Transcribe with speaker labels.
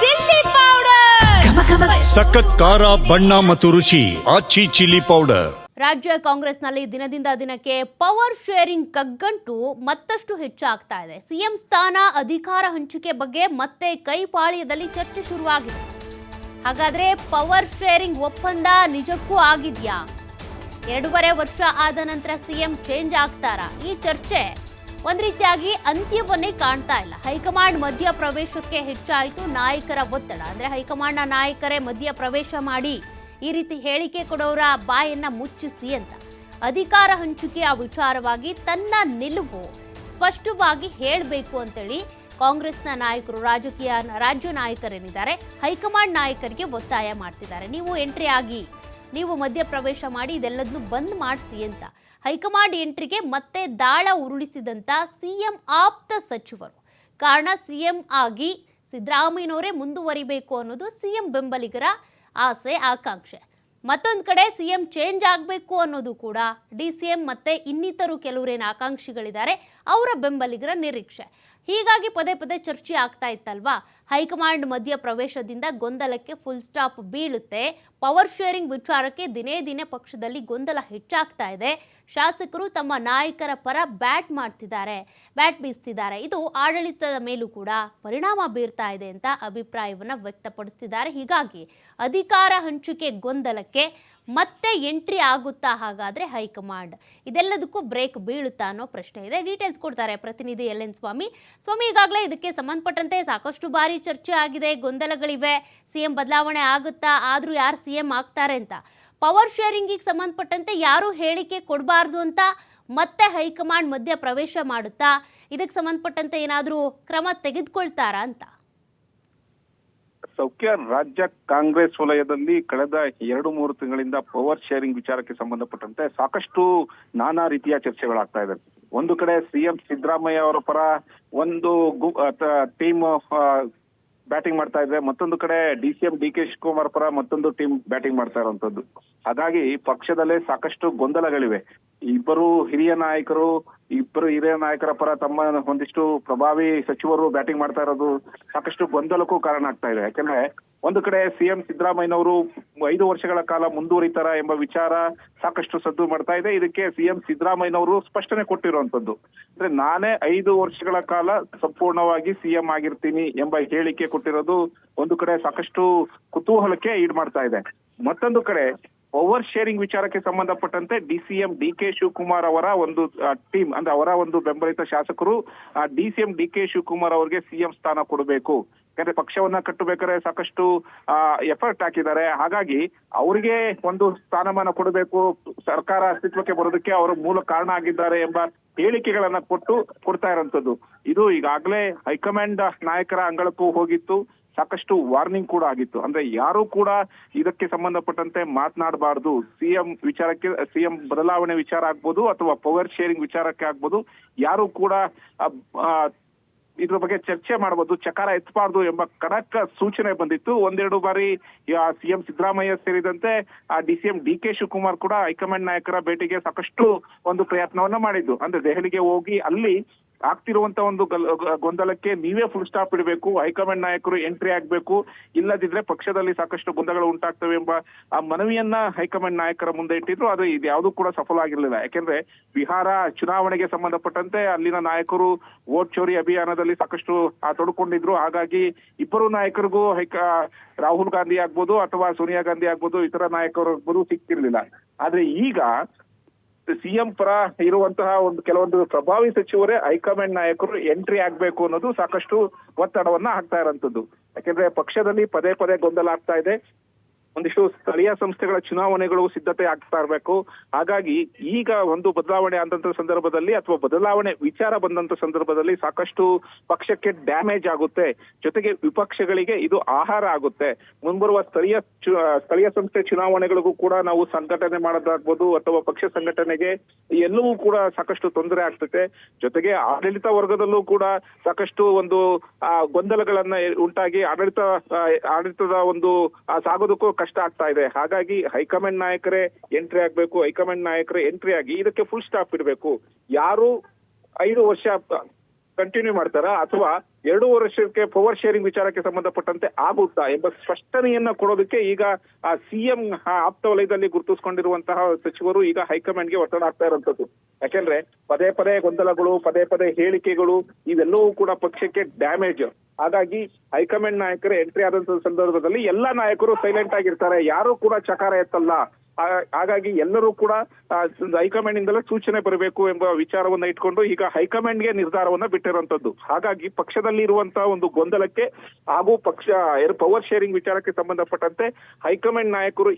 Speaker 1: Chilli powder.
Speaker 2: ಸಖತ್ ಖಾರ ಬಣ್ಣ ಮತ್ತು ರುಚಿ ಆಚಿ ಚಿಲ್ಲಿ ಪೌಡರ್.
Speaker 3: ರಾಜ್ಯ ಕಾಂಗ್ರೆಸ್ನಲ್ಲಿ ದಿನದಿಂದ ದಿನಕ್ಕೆ ಪವರ್ ಶೇರಿಂಗ್ ಕಗ್ಗಂಟು ಮತ್ತಷ್ಟು ಹೆಚ್ಚಾಗ್ತಾ ಇದೆ. ಸಿಎಂ ಸ್ಥಾನ ಅಧಿಕಾರ ಹಂಚಿಕೆ ಬಗ್ಗೆ ಮತ್ತೆ ಕೈಪಾಳ್ಯದಲ್ಲಿ ಚರ್ಚೆ ಶುರುವಾಗಿದೆ. ಹಾಗಾದ್ರೆ ಪವರ್ ಶೇರಿಂಗ್ ಒಪ್ಪಂದ ನಿಜಕ್ಕೂ ಆಗಿದೆಯಾ? ಎರಡೂವರೆ ವರ್ಷ ಆದ ನಂತರ ಸಿಎಂ ಚೇಂಜ್ ಆಗ್ತಾರಾ? ಈ ಚರ್ಚೆ ಒಂದ್ ರೀತಿಯಾಗಿ ಅಂತ್ಯವನ್ನೇ ಕಾಣ್ತಾ ಇಲ್ಲ. ಹೈಕಮಾಂಡ್ ಮಧ್ಯ ಪ್ರವೇಶಕ್ಕೆ ಹೆಚ್ಚಾಯಿತು ನಾಯಕರ ಒತ್ತಡ. ಅಂದ್ರೆ ಹೈಕಮಾಂಡ್ನ ನಾಯಕರೇ ಮಧ್ಯ ಪ್ರವೇಶ ಮಾಡಿ ಈ ರೀತಿ ಹೇಳಿಕೆ ಕೊಡೋರ ಬಾಯನ್ನ ಮುಚ್ಚಿಸಿ ಅಂತ. ಅಧಿಕಾರ ಹಂಚಿಕೆಯ ವಿಚಾರವಾಗಿ ತನ್ನ ನಿಲುವು ಸ್ಪಷ್ಟವಾಗಿ ಹೇಳಬೇಕು ಅಂತೇಳಿ ಕಾಂಗ್ರೆಸ್ನ ನಾಯಕರು, ರಾಜಕೀಯ ರಾಜ್ಯ ನಾಯಕರೇನಿದ್ದಾರೆ, ಹೈಕಮಾಂಡ್ ನಾಯಕರಿಗೆ ಒತ್ತಾಯ ಮಾಡ್ತಿದ್ದಾರೆ. ನೀವು ಎಂಟ್ರಿ ಆಗಿ, ನೀವು ಮಧ್ಯಪ್ರವೇಶ ಮಾಡಿ ಇದೆಲ್ಲದನ್ನು ಬಂದ್ ಮಾಡಿಸಿ ಅಂತ. ಹೈಕಮಾಂಡ್ ಎಂಟ್ರಿಗೆ ಮತ್ತೆ ದಾಳ ಉರುಳಿಸಿದಂತ ಸಿಎಂ ಆಪ್ತ ಸಚಿವರು. ಕಾರಣ ಸಿಎಂ ಆಗಿ ಸಿದ್ದರಾಮಯ್ಯನವರೇ ಮುಂದುವರಿಬೇಕು ಅನ್ನೋದು ಸಿಎಂ ಬೆಂಬಲಿಗರ ಆಸೆ, ಆಕಾಂಕ್ಷೆ. ಮತ್ತೊಂದು ಕಡೆ ಸಿಎಂ ಚೇಂಜ್ ಆಗಬೇಕು ಅನ್ನೋದು ಕೂಡ ಡಿ ಸಿ ಎಂ ಮತ್ತೆ ಇನ್ನಿತರು ಕೆಲವರೇನು ಆಕಾಂಕ್ಷಿಗಳಿದ್ದಾರೆ, ಅವರ ಬೆಂಬಲಿಗರ ನಿರೀಕ್ಷೆ. ಹೀಗಾಗಿ ಪದೇ ಪದೇ ಚರ್ಚೆ ಆಗ್ತಾ ಇತ್ತಲ್ವಾ? ಹೈಕಮಾಂಡ್ ಮಧ್ಯ ಪ್ರವೇಶದಿಂದ ಗೊಂದಲಕ್ಕೆ ಫುಲ್ ಸ್ಟಾಪ್ ಬೀಳುತ್ತೆ. ಪವರ್ ಶೇರಿಂಗ್ ವಿಚಾರಕ್ಕೆ ದಿನೇ ದಿನೇ ಪಕ್ಷದಲ್ಲಿ ಗೊಂದಲ ಹೆಚ್ಚಾಗ್ತಾ ಇದೆ. ಶಾಸಕರು ತಮ್ಮ ನಾಯಕರ ಪರ ಬ್ಯಾಟ್ ಮಾಡ್ತಿದ್ದಾರೆ, ಬ್ಯಾಟ್ ಬೀಸ್ತಿದ್ದಾರೆ. ಇದು ಆಡಳಿತದ ಮೇಲೂ ಕೂಡ ಪರಿಣಾಮ ಬೀರ್ತಾ ಇದೆ ಅಂತ ಅಭಿಪ್ರಾಯವನ್ನು ವ್ಯಕ್ತಪಡಿಸ್ತಿದ್ದಾರೆ. ಹೀಗಾಗಿ ಅಧಿಕಾರ ಹಂಚಿಕೆ ಗೊಂದಲಕ್ಕೆ ಮತ್ತೆ ಎಂಟ್ರಿ ಆಗುತ್ತಾ ಹಾಗಾದರೆ ಹೈಕಮಾಂಡ್? ಇದೆಲ್ಲದಕ್ಕೂ ಬ್ರೇಕ್ ಬೀಳುತ್ತಾ ಅನ್ನೋ ಪ್ರಶ್ನೆ ಇದೆ. ಡೀಟೇಲ್ಸ್ ಕೊಡ್ತಾರೆ ಪ್ರತಿನಿಧಿ ಎಲ್ ಎನ್ ಸ್ವಾಮಿ. ಸ್ವಾಮಿ, ಈಗಾಗಲೇ ಇದಕ್ಕೆ ಸಂಬಂಧಪಟ್ಟಂತೆ ಸಾಕಷ್ಟು ಬಾರಿ ಚರ್ಚೆ ಆಗಿದೆ, ಗೊಂದಲಗಳಿವೆ. ಸಿಎಂ ಬದಲಾವಣೆ ಆಗುತ್ತಾ? ಆದರೂ ಯಾರು ಸಿಎಂ ಆಗ್ತಾರೆ ಅಂತ? ಪವರ್ ಶೇರಿಂಗಿಗೆ ಸಂಬಂಧಪಟ್ಟಂತೆ ಯಾರು ಹೇಳಿಕೆ ಕೊಡಬಾರ್ದು ಅಂತ ಮತ್ತೆ ಹೈಕಮಾಂಡ್ ಮಧ್ಯ ಪ್ರವೇಶ ಮಾಡುತ್ತಾ? ಇದಕ್ಕೆ ಸಂಬಂಧಪಟ್ಟಂತೆ ಏನಾದರೂ ಕ್ರಮ ತೆಗೆದುಕೊಳ್ತಾರಾ ಅಂತ?
Speaker 4: ಸೌಖ್ಯ. ರಾಜ್ಯ ಕಾಂಗ್ರೆಸ್ ವಲಯದಲ್ಲಿ ಕಳೆದ ಎರಡು ಮೂರು ತಿಂಗಳಿಂದ ಪವರ್ ಶೇರಿಂಗ್ ವಿಚಾರಕ್ಕೆ ಸಂಬಂಧಪಟ್ಟಂತೆ ಸಾಕಷ್ಟು ನಾನಾ ರೀತಿಯ ಚರ್ಚೆಗಳಾಗ್ತಾ ಇದೆ. ಒಂದು ಕಡೆ ಸಿಎಂ ಸಿದ್ದರಾಮಯ್ಯ ಅವರ ಪರ ಒಂದು ಟೀಮ್ ಬ್ಯಾಟಿಂಗ್ ಮಾಡ್ತಾ ಇದ್ರೆ ಮತ್ತೊಂದು ಕಡೆ D C M D K Shivakumar ಪರ ಮತ್ತೊಂದು ಟೀಮ್ ಬ್ಯಾಟಿಂಗ್ ಮಾಡ್ತಾ ಇರುವಂತದ್ದು. ಹಾಗಾಗಿ ಪಕ್ಷದಲ್ಲೇ ಸಾಕಷ್ಟು ಗೊಂದಲಗಳಿವೆ. ಇಬ್ಬರು ಹಿರಿಯ ನಾಯಕರು, ಇಬ್ಬರು ಹಿರಿಯ ನಾಯಕರ ಪರ ತಮ್ಮ ಒಂದಿಷ್ಟು ಪ್ರಭಾವಿ ಸಚಿವರು ಬ್ಯಾಟಿಂಗ್ ಮಾಡ್ತಾ ಇರೋದು ಸಾಕಷ್ಟು ಗೊಂದಲಕ್ಕೂ ಕಾರಣ ಆಗ್ತಾ ಇದೆ. ಯಾಕಂದ್ರೆ ಒಂದು ಕಡೆ ಸಿಎಂ ಸಿದ್ದರಾಮಯ್ಯನವರು ಐದು ವರ್ಷಗಳ ಕಾಲ ಮುಂದುವರಿತಾರ ಎಂಬ ವಿಚಾರ ಸಾಕಷ್ಟು ಸದ್ದು ಮಾಡ್ತಾ ಇದೆ. ಇದಕ್ಕೆ ಸಿಎಂ ಸಿದ್ದರಾಮಯ್ಯನವರು ಸ್ಪಷ್ಟನೆ ಕೊಟ್ಟಿರುವಂತದ್ದು ಅಂದ್ರೆ ನಾನೇ ಐದು ವರ್ಷಗಳ ಕಾಲ ಸಂಪೂರ್ಣವಾಗಿ ಸಿಎಂ ಆಗಿರ್ತೀನಿ ಎಂಬ ಹೇಳಿಕೆ ಕೊಟ್ಟಿರೋದು ಒಂದು ಕಡೆ ಸಾಕಷ್ಟು ಕುತೂಹಲಕ್ಕೆ ಈಡ್ ಮಾಡ್ತಾ ಇದೆ. ಮತ್ತೊಂದು ಕಡೆ ಓವರ್ ಶೇರಿಂಗ್ ವಿಚಾರಕ್ಕೆ ಸಂಬಂಧಪಟ್ಟಂತೆ D C M D K Shivakumar ಅವರ ಒಂದು ಟೀಮ್, ಅಂದ್ರೆ ಅವರ ಒಂದು ಬೆಂಬಲಿತ ಶಾಸಕರು D C M D K Shivakumar ಅವರಿಗೆ ಸಿಎಂ ಸ್ಥಾನ ಕೊಡಬೇಕು. ಯಾಕಂದ್ರೆ ಪಕ್ಷವನ್ನ ಕಟ್ಟಬೇಕಾದ್ರೆ ಸಾಕಷ್ಟು ಎಫರ್ಟ್ ಹಾಕಿದ್ದಾರೆ. ಹಾಗಾಗಿ ಅವರಿಗೆ ಒಂದು ಸ್ಥಾನಮಾನ ಕೊಡಬೇಕು, ಸರ್ಕಾರ ಅಸ್ತಿತ್ವಕ್ಕೆ ಬರೋದಕ್ಕೆ ಅವರು ಮೂಲ ಕಾರಣ ಆಗಿದ್ದಾರೆ ಎಂಬ ಹೇಳಿಕೆಗಳನ್ನ ಕೊಟ್ಟು ಕೊಡ್ತಾ ಇರೋಂಥದ್ದು. ಇದು ಈಗಾಗಲೇ ಹೈಕಮಾಂಡ್ ನಾಯಕರ ಅಂಗಳಕ್ಕೂ ಹೋಗಿತ್ತು. ಸಾಕಷ್ಟು ವಾರ್ನಿಂಗ್ ಕೂಡ ಆಗಿತ್ತು. ಅಂದ್ರೆ ಯಾರು ಕೂಡ ಇದಕ್ಕೆ ಸಂಬಂಧಪಟ್ಟಂತೆ ಮಾತನಾಡಬಾರ್ದು. ಸಿಎಂ ವಿಚಾರಕ್ಕೆ, ಸಿಎಂ ಬದಲಾವಣೆ ವಿಚಾರ ಆಗ್ಬೋದು ಅಥವಾ ಪವರ್ ಶೇರಿಂಗ್ ವಿಚಾರಕ್ಕೆ ಆಗ್ಬೋದು. ಯಾರು ಕೂಡ ಇದ್ರ ಬಗ್ಗೆ ಚರ್ಚೆ ಮಾಡಬಹುದು ಚಕಾರ ಎತ್ತಬಾರ್ದು ಎಂಬ ಖಡಕ್ ಸೂಚನೆ ಬಂದಿತ್ತು. ಒಂದೆರಡು ಬಾರಿ ಸಿಎಂ ಸಿದ್ದರಾಮಯ್ಯ ಸೇರಿದಂತೆ D CM D K Shivakumar ಕೂಡ ಹೈಕಮಾಂಡ್ ನಾಯಕರ ಭೇಟಿಗೆ ಸಾಕಷ್ಟು ಒಂದು ಪ್ರಯತ್ನವನ್ನ ಮಾಡಿದ್ದು. ಅಂದ್ರೆ ದೆಹಲಿಗೆ ಹೋಗಿ ಅಲ್ಲಿ ಆಗ್ತಿರುವಂತ ಒಂದು ಗೊಂದಲಕ್ಕೆ ನೀವೇ ಫುಲ್ ಸ್ಟಾಪ್ ಇಡಬೇಕು, ಹೈಕಮಾಂಡ್ ನಾಯಕರು ಎಂಟ್ರಿ ಆಗ್ಬೇಕು, ಇಲ್ಲದಿದ್ರೆ ಪಕ್ಷದಲ್ಲಿ ಸಾಕಷ್ಟು ಗೊಂದಲಗಳು ಉಂಟಾಗ್ತವೆ ಎಂಬ ಆ ಮನವಿಯನ್ನ ಹೈಕಮಾಂಡ್ ನಾಯಕರ ಮುಂದೆ ಇಟ್ಟಿದ್ರು. ಅದು ಇದು ಕೂಡ ಸಫಲ ಆಗಿರಲಿಲ್ಲ. ಯಾಕೆಂದ್ರೆ ಬಿಹಾರ ಚುನಾವಣೆಗೆ ಸಂಬಂಧಪಟ್ಟಂತೆ ಅಲ್ಲಿನ ನಾಯಕರು ವೋಟ್ ಚೋರಿ ಅಭಿಯಾನದಲ್ಲಿ ಸಾಕಷ್ಟು ತೊಡ್ಕೊಂಡಿದ್ರು. ಹಾಗಾಗಿ ಇಬ್ಬರು ನಾಯಕರಿಗೂ ಹೈಕ ರಾಹುಲ್ ಗಾಂಧಿ ಆಗ್ಬೋದು ಅಥವಾ ಸೋನಿಯಾ ಗಾಂಧಿ ಆಗ್ಬೋದು, ಇತರ ನಾಯಕರು ಆಗ್ಬೋದು ಸಿಕ್ತಿರ್ಲಿಲ್ಲ ಆದ್ರೆ ಈಗ ಸಿಎಂ ಪರ ಇರುವಂತಹ ಒಂದು ಕೆಲವೊಂದು ಪ್ರಭಾವಿ ಸಚಿವರೇ, ಹೈಕಮಾಂಡ್ ನಾಯಕರು ಎಂಟ್ರಿ ಆಗ್ಬೇಕು ಅನ್ನೋದು ಸಾಕಷ್ಟು ಒತ್ತಡವನ್ನ ಹಾಕ್ತಾ ಇರೋಂಥದ್ದು. ಯಾಕೆಂದ್ರೆ ಪಕ್ಷದಲ್ಲಿ ಪದೇ ಪದೇ ಗೊಂದಲ ಆಗ್ತಾ ಇದೆ. ಒಂದಿಷ್ಟು ಸ್ಥಳೀಯ ಸಂಸ್ಥೆಗಳ ಚುನಾವಣೆಗಳು ಸಿದ್ಧತೆ ಆಗ್ತಾ ಇರಬೇಕು. ಹಾಗಾಗಿ ಈಗ ಒಂದು ಬದಲಾವಣೆ ಆದಂತ ಸಂದರ್ಭದಲ್ಲಿ ಅಥವಾ ಬದಲಾವಣೆ ವಿಚಾರ ಬಂದಂತ ಸಂದರ್ಭದಲ್ಲಿ ಸಾಕಷ್ಟು ಪಕ್ಷಕ್ಕೆ ಡ್ಯಾಮೇಜ್ ಆಗುತ್ತೆ. ಜೊತೆಗೆ ವಿಪಕ್ಷಗಳಿಗೆ ಇದು ಆಹಾರ ಆಗುತ್ತೆ. ಮುಂಬರುವ ಸ್ಥಳೀಯ ಸ್ಥಳೀಯ ಸಂಸ್ಥೆ ಚುನಾವಣೆಗಳಿಗೂ ಕೂಡ ನಾವು ಸಂಘಟನೆ ಮಾಡೋದಾಗ್ಬೋದು ಅಥವಾ ಪಕ್ಷ ಸಂಘಟನೆಗೆ ಎಲ್ಲವೂ ಕೂಡ ಸಾಕಷ್ಟು ತೊಂದರೆ ಆಗ್ತದೆ. ಜೊತೆಗೆ ಆಡಳಿತ ವರ್ಗದಲ್ಲೂ ಕೂಡ ಸಾಕಷ್ಟು ಒಂದು ಗೊಂದಲಗಳನ್ನ ಉಂಟಾಗಿ ಆಡಳಿತ ಆಡಳಿತದ ಒಂದು ಸಾಗೋದಕ್ಕೂ ಕಷ್ಟ ಆಗ್ತಾ ಇದೆ. ಹಾಗಾಗಿ ಹೈಕಮಾಂಡ್ ನಾಯಕರೇ ಎಂಟ್ರಿ ಆಗ್ಬೇಕು, ಹೈಕಮಾಂಡ್ ನಾಯಕರೇ ಎಂಟ್ರಿ ಆಗಿ ಇದಕ್ಕೆ ಫುಲ್ ಸ್ಟಾಪ್ ಇಡಬೇಕು. ಯಾರು ಐದು ವರ್ಷ ಕಂಟಿನ್ಯೂ ಮಾಡ್ತಾರಾ ಅಥವಾ ಎರಡು ವರ್ಷಕ್ಕೆ ಪವರ್ ಶೇರಿಂಗ್ ವಿಚಾರಕ್ಕೆ ಸಂಬಂಧಪಟ್ಟಂತೆ ಆಗುತ್ತಾ ಎಂಬ ಸ್ಪಷ್ಟನೆಯನ್ನ ಕೊಡೋದಕ್ಕೆ ಈಗ ಆ ಸಿಎಂ ಆಪ್ತ ವಲಯದಲ್ಲಿ ಗುರುತಿಸಿಕೊಂಡಿರುವಂತಹ ಸಚಿವರು ಈಗ ಹೈಕಮಾಂಡ್ಗೆ ಒತ್ತಡ ಆಗ್ತಾ ಇರುವಂತದ್ದು ಯಾಕೆಂದ್ರೆ ಪದೇ ಪದೇ ಗೊಂದಲಗಳು, ಪದೇ ಪದೇ ಹೇಳಿಕೆಗಳು ಇವೆಲ್ಲವೂ ಕೂಡ ಪಕ್ಷಕ್ಕೆ ಡ್ಯಾಮೇಜ್ ಹಾಗಾಗಿ ಹೈಕಮಾಂಡ್ ನಾಯಕರು ಎಂಟ್ರಿ ಆದಂತ ಸಂದರ್ಭದಲ್ಲಿ ಎಲ್ಲಾ ನಾಯಕರು ಸೈಲೆಂಟ್ ಆಗಿರ್ತಾರೆ. ಯಾರು ಕೂಡ ಚಕಾರ ಎತ್ತಲ್ಲ. ಹಾಗಾಗಿ ಎಲ್ಲರೂ ಕೂಡ ಹೈಕಮಾಂಡ್ ಇಂದಲೇ ಸೂಚನೆ ಬರಬೇಕು ಎಂಬ ವಿಚಾರವನ್ನ ಇಟ್ಕೊಂಡು ಈಗ ಹೈಕಮಾಂಡ್ಗೆ ನಿರ್ಧಾರವನ್ನ ಬಿಟ್ಟಿರುವಂತದ್ದು. ಹಾಗಾಗಿ ಪಕ್ಷದಲ್ಲಿ ಇರುವಂತಹ ಒಂದು ಗೊಂದಲಕ್ಕೆ ಹಾಗೂ ಪಕ್ಷ, ಪವರ್ ಶೇರಿಂಗ್ ವಿಚಾರಕ್ಕೆ ಸಂಬಂಧಪಟ್ಟಂತೆ ಹೈಕಮಾಂಡ್ ನಾಯಕರು